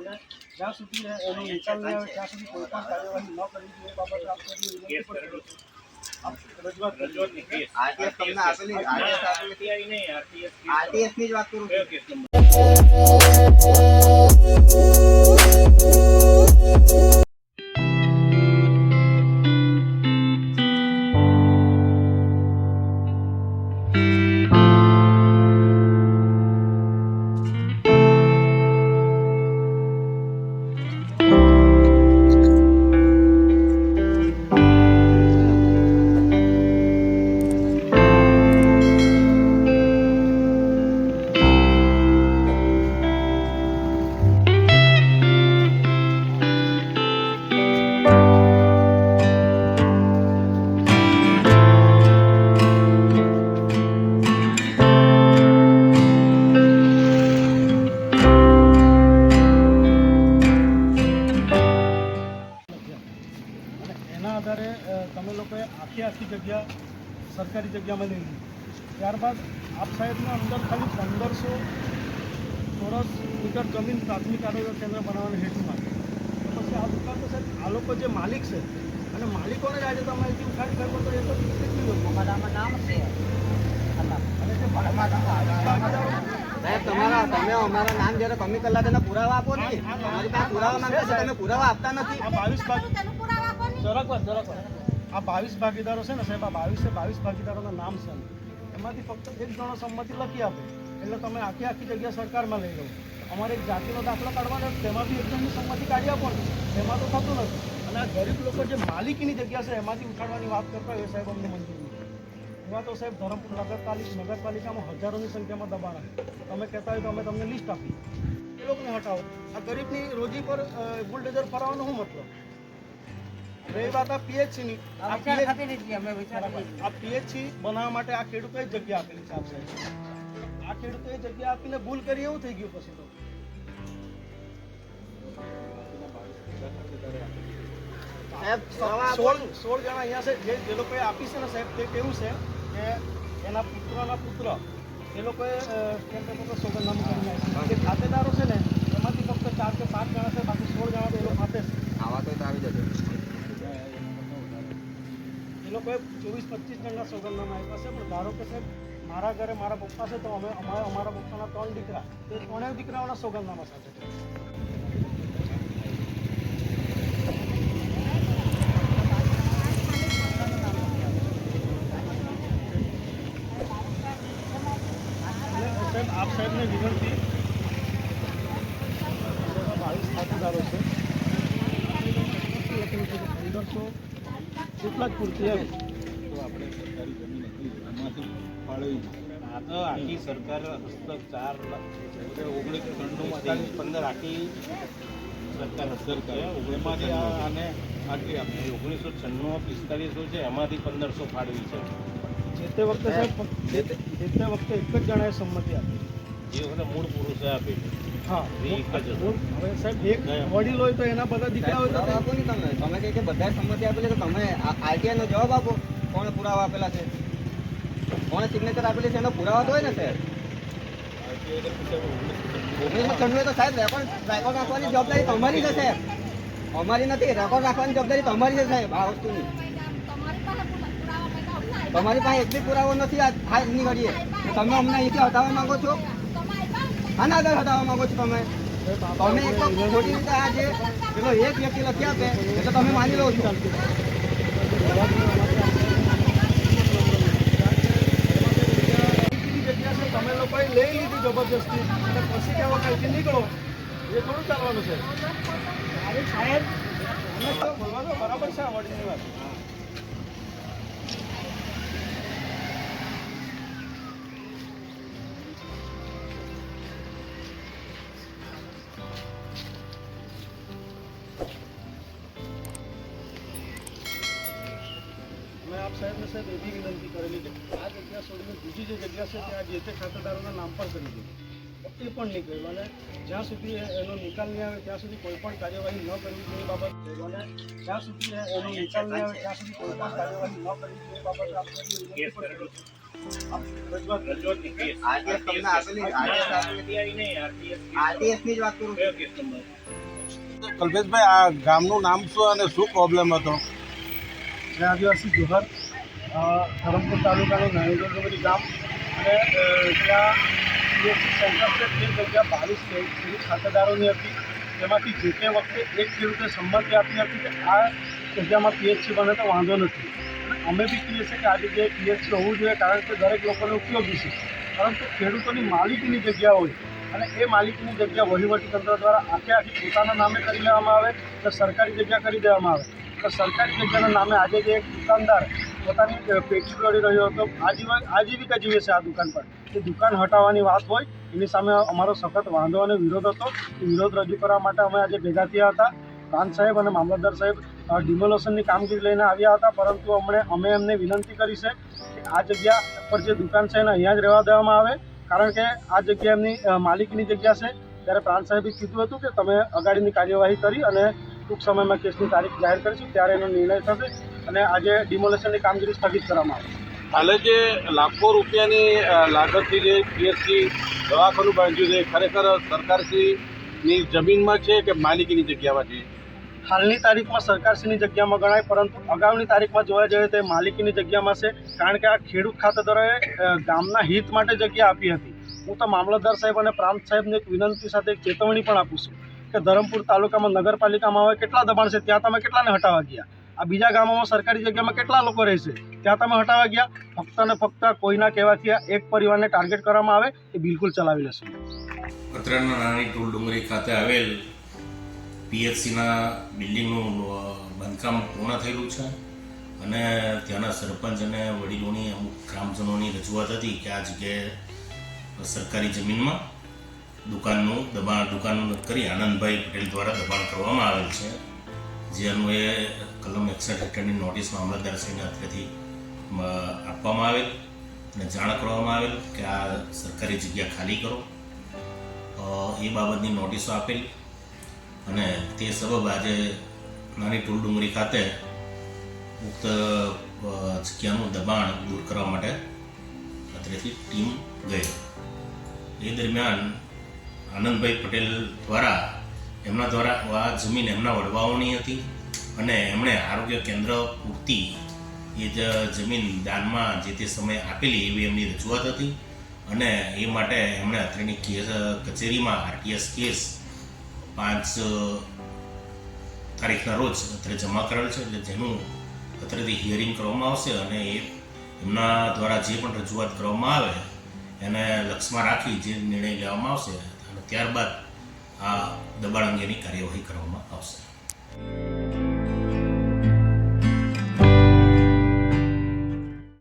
અને જ્યાં સુધી એનો નિકાલ નહીં આવે ત્યાં સુધી કોઈ પણ કાર્યવાહી ન કરવી જોઈએ બાબત આપેલી આરટીએસની જ વાત કરું આખી આખી જગ્યા સરકારી જગ્યામાં લઈ લીધી. ત્યારબાદ આપ સાહેબના અંદર ખાલી પંદરસો ચોરસ મીટર જમીન પ્રાથમિક આરોગ્ય કેન્દ્ર બનાવવાના હેતુ માટે તો પછી આ દુકાન તો સાહેબ આ લોકો જે માલિક છે અને માલિકોને જ આજે તમે અહીંથી ઉખાડી ફેંકો તો એ તો કેટલી લોકો અમારામાં નામ છે. સાહેબ તમારા તમે અમારા નામ જ્યારે કમી કલાક તેના પુરાવા આપો ને અમારી પાસે પુરાવા માંગતા છે તમે પુરાવા આપતા નથી. આ બાવીસ ભાગ જરાક વાર જરાક વાર આ બાવીસ ભાગીદારો છે ને સાહેબ, આ બાવીસે બાવીસ ભાગીદારોના નામ છે. એમાંથી ફક્ત એક જણો સંમતિ લખી આપે. એટલે તમે આખી આખી જગ્યા સરકારમાં લઈ લો. અમારે એક જાતિનો દાખલો કાઢવાનો તેમાંથી તેમાં બી એક જણની સંમતિ કાઢી આપો ને તેમાં તો થતું નથી. અને આ ગરીબ લોકો જે માલિકીની જગ્યા છે, એમાંથી ઉઠાડવાની વાત કરતા હોય એ સાહેબ અમને મંજૂર એમાં તો સાહેબ ધરમપુર નગરપાલિકા નગરપાલિકામાં હજારોની સંખ્યામાં દબાણ આવે. તમે કહેતા હોય તો અમે તમને લિસ્ટ આપીએ. એ લોકોને હટાવો. આ ગરીબની રોજી પર બુલડેઝર ફરાવવાનો શું મતલબ? રહી વાત આ પીએચસીની. આ કરી પીએચસી બનાવવા માટે આ ખેડૂતોએ જગ્યા આપેલી છે આપશે આ ખેડૂતોએ જગ્યા આપીને ભૂલ કરી એવું થઈ ગયું પછી તો. સાહેબ સોળ સોળ જણા અહીંયા છે. જે જે લોકોએ આપી છે ને સાહેબ તે કેવું છે કે એના પુત્રના પુત્ર એ લોકોએ સોગંદનામું કરીને આપ્યું. જે ખાતેદારો છે ને એમાંથી ફક્ત ચાર કે પાંચ જણા છે બાકી સોળ જણા તો એ લોકો ખાતે છે. એ ચોવીસ, પચીસ જણના સોગંદનામા આપ્યા છે, પણ ધારો કે સાહેબ, મારા ઘરે મારા પપ્પા છે, તો અમે અમારા અમારા પપ્પાના ત્રણ દીકરા. તે ત્રણેય દીકરાઓના સોગંદનામા સાથે છે અને સાહેબ આપ સાહેબને વિનંતી બાવીસ ખાતેદારો છે લખેલું છે કે પંદરસો જેટલા જ પૂરતી એમ. આ તો આખી સરકાર હસ્તક ચાર ઓગણીસો ત્રણનું પંદર આખી સરકાર છે એમાંથી આને આટલી આપી. ઓગણીસો છન્નું પિસ્તાલીસો છે એમાંથી પંદરસો ફાળવી છે. જે તે વખતે સાહેબ જે તે જે વખતે એક જ જણાએ સંમતિ આપી. જે વખતે મૂળ પુરુષે આપી. હા. એ એક જ હવે સાહેબ એક વડીલ હોય તો એના બધા દીકરા હોય તો આપો ને તમે તમે કે બધા સંમતિ આપેલી તો તમે આરટીઆઈનો જવાબ આપો. કોણે પુરાવા આપેલા છે? કોણે સિગ્નેચર આપેલી છે એનો પુરાવા તો હોય ને સાહેબ? ઓગણીસો છન્નું તો સાહેબ રેકોર્ડ રેકોર્ડ રાખવાની જવાબદારી તમારી છે સાહેબ. અમારી નથી રેકોર્ડ રાખવાની જવાબદારી તમારી છે સાહેબ આ વસ્તુની. તમારી પાસે એક બી પુરાવો નથી આ નીકળીએ તમે અમને અહીંથી હટાવવા માંગો છો? આના આગળ હટાવવા માંગો છો તમે? તમે એક ખોટી રીતે આ જે પેલો એક વ્યક્તિ લખી આપે એટલે તમે માની લો છો. તમે લોકોએ લઈ લીધી જબરજસ્તી. અને પછી કહેવા કાલથી નીકળો? એ થોડું ચાલવાનું છે. સાહેબ અમે તો બોલવા બરાબર છે આ વડીલની વાત. સાહેબને સાહેબ એવી વિનંતી કરેલી છે કે આ જગ્યા છોડીને બીજી જે જગ્યા છે ત્યાં જે તે ખાતેદારોના નામ પર કરી દીધું એ પણ નહીં કર્યું અને જ્યાં સુધી એનો નિકાલ નહીં આવે ત્યાં સુધી કોઈ પણ કાર્યવાહી ન કરવી જોઈએ એ બાબત. અને જ્યાં સુધી એનો નિકાલ નહીં આવે ત્યાં સુધી કોઈ પણ કાર્યવાહી ન કરવી જોઈએ એ બાબતે કલ્પેશભાઈ આ ગામનું નામ શું અને શું પ્રોબ્લેમ હતો? આદિવાસી જોહર. ધરમપુર તાલુકાનું નારાયણગઢ ગામ અને ત્યાં પીએચસી સેન્ટર છે, તે જગ્યા બાવીસ ખેડૂત ખાતેદારોની હતી. તેમાંથી જે તે વખતે એક ખેડૂતે સંમતિ આપી હતી કે આ જગ્યામાં પીએચસી બને તો વાંધો નથી. અમે બી કહીએ છીએ કે આ જગ્યાએ પીએચસી હોવું જોઈએ કારણ કે દરેક લોકોને ઉપયોગી છે. પરંતુ ખેડૂતોની માલિકીની જગ્યા હોય અને એ માલિકીની જગ્યા વહીવટી તંત્ર દ્વારા આખે આખી પોતાના નામે કરી લેવામાં આવે, તો સરકારી જગ્યા કરી દેવામાં આવે. તો સરકારી જગ્યાના નામે આજે જે એક દુકાનદાર પોતાની પેટી દોડી રહ્યો હતો. આજીવન આજીવિકા જીવે છે આ દુકાન પર. એ દુકાન હટાવવાની વાત હોય, એની સામે અમારો સખત વાંધો અને વિરોધ હતો. વિરોધ રજૂ કરવા માટે અમે આજે ભેગા થયા હતા. પ્રાંત સાહેબ અને મામલતદાર સાહેબ ડિમોલેશનની કામગીરી લઈને આવ્યા હતા, પરંતુ અમને અમે એમને વિનંતી કરી છે કે આ જગ્યા પર જે દુકાન છે એને અહીંયા જ રહેવા દેવામાં આવે. કારણ કે આ જગ્યા એમની માલિકની જગ્યા છે. ત્યારે પ્રાંત સાહેબે કીધું હતું કે તમે અગાડીની કાર્યવાહી કરી અને ટૂંક સમયમાં કેસની તારીખ જાહેર કરીશું. ત્યારે એનો નિર્ણય થશે. અને આજે ડિમોલેશનની કામગીરી સ્થગિત કરવામાં આવી હાલે જે લાખો રૂપિયાની લાગતથી જે પીએચસી દવાખાનું બાંધ્યું છે ખરેખર સરકારશ્રીની જમીનમાં છે કે માલિકીની જગ્યામાં છે? હાલની તારીખમાં સરકારશ્રીની જગ્યામાં ગણાય પરંતુ અગાઉની તારીખમાં જોવા જઈએ તો માલિકીની જગ્યામાં છે કારણ કે આ ખેડૂત ખાતેદારોએ ગામના હિત માટે જગ્યા આપી હતી. હું તો મામલતદાર સાહેબ અને પ્રાંત સાહેબને એક વિનંતી સાથે એક ચેતવણી પણ આપું છું કે ધરમપુર તાલુકામાં નગરપાલિકામાં હવે કેટલા દબાણ છે ત્યાં તમે કેટલાને હટાવવા ગયા? આ બીજા ગામોમાં સરકારી જગ્યામાં કેટલા લોકો રહેશે? ત્યાં તમે હટાવવા ગયા. ફક્ત ને ફક્ત કોઈના કહેવાથી એક પરિવારને ટાર્ગેટ કરવામાં આવે એ બિલકુલ ચલાવી લેશે. કતરાના નાની ટોલ ડુંગરી ખાતે આવેલ પીએચસીના બિલ્ડિંગનું બાંધકામ પૂર્ણ થયેલું છે. અને ત્યાંના સરપંચ અને વડીલોની અમુક ગ્રામજનોની રજૂઆત હતી કે આ જગ્યાએ સરકારી જમીનમાં દુકાનનું દબાણ દુકાન કરી આનંદભાઈ પટેલ દ્વારા દબાણ કરવામાં આવેલ છે. જે અન્વયે કલમ એકસઠ હેઠળની નોટિસ મામલતદારશ્રીને અત્રેથી આપવામાં આવેલ અને જાણ કરવામાં આવેલ કે આ સરકારી જગ્યા ખાલી કરો. એ બાબતની નોટિસો આપેલ અને તે સબબ આજે નાની ટૂલ ડુંગરી ખાતે ઉક્ત જગ્યાનું દબાણ દૂર કરવા માટે અત્રેથી ટીમ ગઈ. એ દરમિયાન આનંદભાઈ પટેલ દ્વારા, એમના દ્વારા, આ જમીન એમના વડવાઓની હતી. અને એમણે આરોગ્ય કેન્દ્ર પૂરતી એ જ જમીન દાનમાં જે તે સમયે આપેલી એવી એમની રજૂઆત હતી. અને એ માટે એમણે અત્રેની કેસ, કચેરીમાં આરટીએસ કેસ પાંચ તારીખના રોજ અત્રે જમા કરેલ છે. એટલે જેનું અત્રેથી હિયરિંગ કરવામાં આવશે અને એ એમના દ્વારા જે પણ રજૂઆત કરવામાં આવે એને લક્ષમાં રાખી જે નિર્ણય લેવામાં આવશે અને ત્યારબાદ આ દબાણ અંગેની કાર્યવાહી કરવામાં આવશે.